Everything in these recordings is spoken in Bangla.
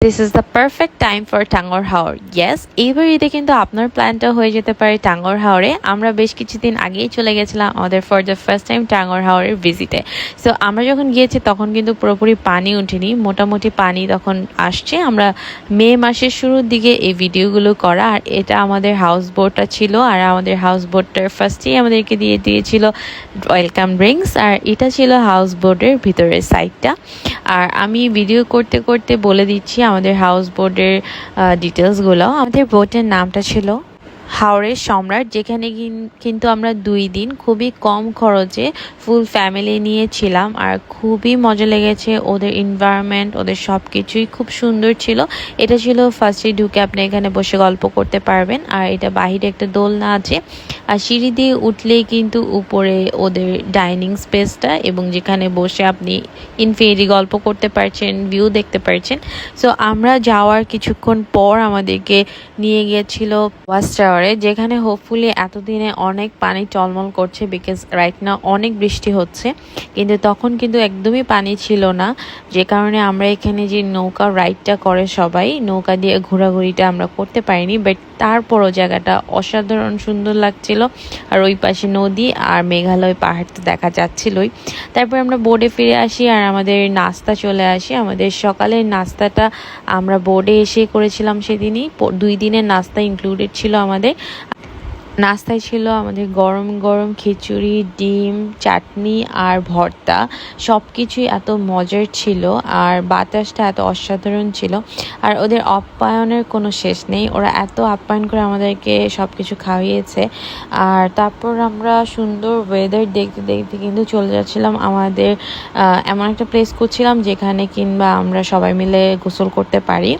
This is the perfect time for Tanguar Haor yes এইবার ঈদে কিন্তু আপনার প্ল্যানটা হয়ে যেতে পারে টাঙ্গর হাওরে আমরা বেশ কিছুদিন আগেই চলে গেছিলাম আমাদের for the first time Tanguar হাওরের ভিজিটে সো আমরা যখন গিয়েছি, তখন কিন্তু পুরোপুরি পানি উঠেনি। মোটামুটি পানি তখন আসছে। আমরা মে মাসের শুরুর দিকে এই ভিডিওগুলো করা। আর এটা আমাদের হাউস বোটটা ছিল। আর আমাদের হাউস বোটটার ফার্স্টেই আমাদেরকে দিয়ে দিয়েছিল ওয়েলকাম ড্রিঙ্কস আর এটা ছিল হাউস বোটের ভিতরের সাইডটা আর আমি ভিডিও করতে করতে বলে দিচ্ছি আমাদের হাউস বোটের ডিটেলসগুলো আমাদের বোটের নামটা ছিল হাওড়ের সম্রাট, যেখানে কিন- কিন্তু আমরা দুই দিন খুবই কম খরচে ফুল ফ্যামিলি নিয়ে ছিলাম। আর খুবই মজা লেগেছে ওদের এনভায়রনমেন্ট ওদের সব কিছুই খুব সুন্দর ছিল। এটা ছিল ফার্স্টে ঢুকে আপনি এখানে বসে গল্প করতে পারবেন। আর এটা বাহিরে একটা দোলনা আছে। আর সিঁড়ি দিয়ে উঠলেই কিন্তু উপরে ওদের ডাইনিং স্পেসটা এবং যেখানে বসে আপনি ইনফিনিটি গল্প করতে পারছেন ভিউ দেখতে পারছেন। সো আমরা যাওয়ার কিছুক্ষণ পর আমাদেরকে নিয়ে গিয়েছিল ওয়াচ টাওয়ারে যেখানে হোপফুলি এতদিনে অনেক পানি টলমল করছে বিকজ রাইট না অনেক বৃষ্টি হচ্ছে। কিন্তু তখন কিন্তু একদমই পানি ছিল না। যে কারণে আমরা এখানে যে নৌকা রাইডটা করে সবাই, নৌকা দিয়ে ঘোরাঘুরিটা আমরা করতে পারিনি বাট তারপরও জায়গাটা অসাধারণ সুন্দর লাগছিল। আর ওই পাশে নদী আর মেঘালয় পাহাড় তো দেখা যাচ্ছিলই। তারপর আমরা বোর্ডে ফিরে আসি আর আমাদের নাস্তা চলে আসি। আমাদের সকালের নাস্তাটা আমরা বোর্ডে এসে করেছিলাম সেদিনই। দুই দিনের নাস্তা ইনক্লুডেড ছিল আমাদের। নাস্তায় ছিল আমাদের গরম গরম খিচুড়ি, ডিম, চাটনি আর ভর্তা। সব কিছুই এত মজার ছিল আর বাতাসটা এত অসাধারণ ছিল। আর ওদের আপ্যায়নের কোনো শেষ নেই। ওরা এত আপ্যায়ন করে আমাদেরকে সব কিছু খাওয়িয়েছে আর তারপর আমরা সুন্দর ওয়েদার দেখতে দেখতে কিন্তু চলে যাচ্ছিলাম আমাদের এমন একটা প্লেস করছিলাম যেখানে কিংবা আমরা সবাই মিলে গোসল করতে পারি।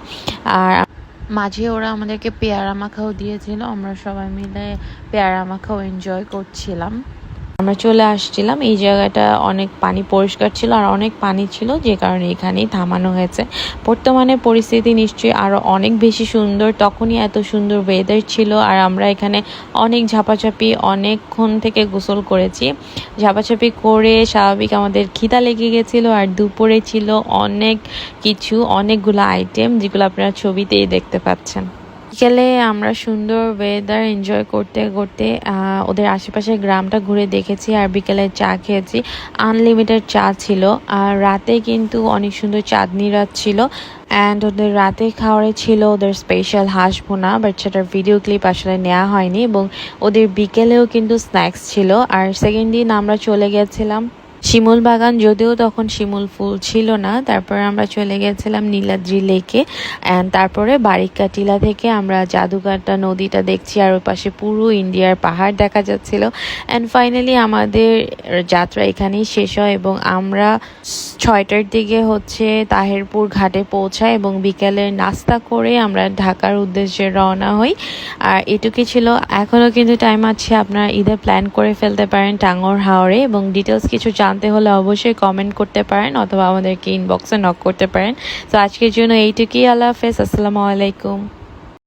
আর মাঝে ওরা আমাদেরকে পেয়ারা মাখাও দিয়েছিল আমরা সবাই মিলে পেয়ারা মাখাও এনজয় করছিলাম। আমরা চলে আসছিলাম। এই জায়গাটা অনেক পানি পরিষ্কার ছিল আর অনেক পানি ছিল, যে কারণে এখানেই থামানো হয়েছে। বর্তমানে পরিস্থিতি নিশ্চয়ই আরও অনেক বেশি সুন্দর। তখনই এত সুন্দর ওয়েদার ছিল আর আমরা এখানে অনেক ঝাপাঝাপি অনেকক্ষণ থেকে গোসল করেছি। ঝাপাঝাপি করে স্বাভাবিক আমাদের খিদা লেগে গেছিল আর দুপুরে ছিল অনেক কিছু, অনেকগুলো আইটেম যেগুলো আপনারা ছবিতেই দেখতে পাচ্ছেন। বিকেলে আমরা সুন্দর ওয়েদার এনজয় করতে করতে ওদের আশেপাশে গ্রামটা ঘুরে দেখেছি আর বিকেলে চা খেয়েছি। আনলিমিটেড চা ছিল আর রাতে কিন্তু অনেক সুন্দর চাঁদনি রাত ছিল অ্যান্ড ওদের রাতে খাওয়ারে ছিল ওদের স্পেশাল হাঁস ভুনা বাট সেটার ভিডিও ক্লিপ আসলে নেওয়া হয়নি এবং ওদের বিকেলেও কিন্তু স্ন্যাক্স ছিল। আর সেকেন্ড দিন আমরা চলে গেছিলাম শিমুল বাগান যদিও তখন শিমুল ফুল ছিল না, তারপরে আমরা চলে গেছিলাম নীলাদ্রি লেকে অ্যান্ড তারপরে বারিকা টিলা থেকে আমরা জাদুঘাটটা নদীটা দেখছি, আর ওই পাশে পুরো ইন্ডিয়ার পাহাড় দেখা যাচ্ছিল অ্যান্ড ফাইনালি আমাদের যাত্রা এখানেই শেষ হয়, এবং আমরা ছয়টার দিকে হচ্ছে তাহেরপুর ঘাটে পৌঁছাই, এবং বিকেলের নাস্তা করে আমরা ঢাকার উদ্দেশ্যে রওনা হই, আর এটুকুই ছিল। এখনও কিন্তু টাইম আছে, আপনারা ঈদে প্ল্যান করে ফেলতে পারেন টাঙ্গর হাওড়ে এবং ডিটেলস কিছু জানতে হলে অবশ্যই কমেন্ট করতে পারেন অথবা আমাদেরকে ইনবক্সে নক করতে পারেন। তো আজকের জন্য এইটুকুই। আল্লাহ হাফেজ। আসসালামু আলাইকুম।